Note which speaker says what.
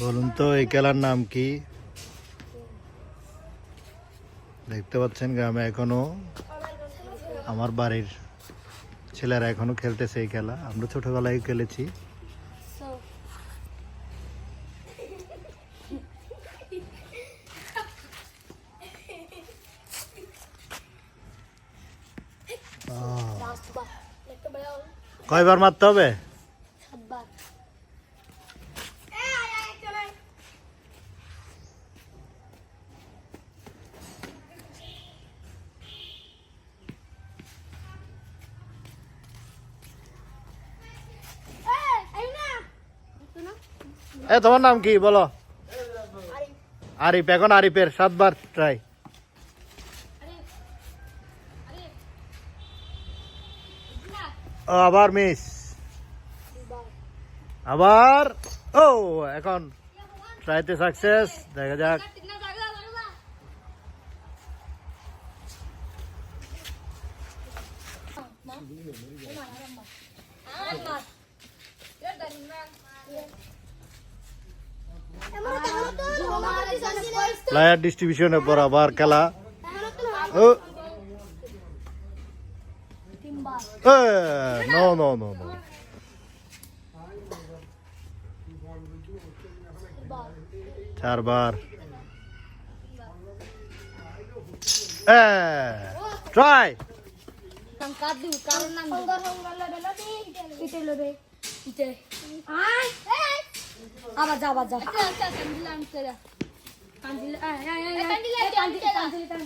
Speaker 1: বলুন তো, এই খেলার নাম কি? দেখতে পাচ্ছেন গ্রামে এখনও আমার বাড়ির ছেলেরা এখনও খেলতেছে এই খেলা। আমরা ছোটবেলায় খেলেছি। কয়বার মারতে হবে? এ তোমার নাম কি? বলো। আরিফ। এখন আরিফের সাতবার ট্রাই আবার মিস আবার ও এখন ট্রাইতে সাকসেস দেখা যাক। প্লেয়ার ডিস্ট্রিবিউশনের পর আবার খেলা। ও।
Speaker 2: সংগর সংগর লবে লবে পিটে লবে পিটে আয় আবার যা আবার যা আচ্ছা আচ্ছা কান্দিলাম সেরা কান্দিলা আয় আয় আয় কান্দিলা কান্দিলা কান্দিলা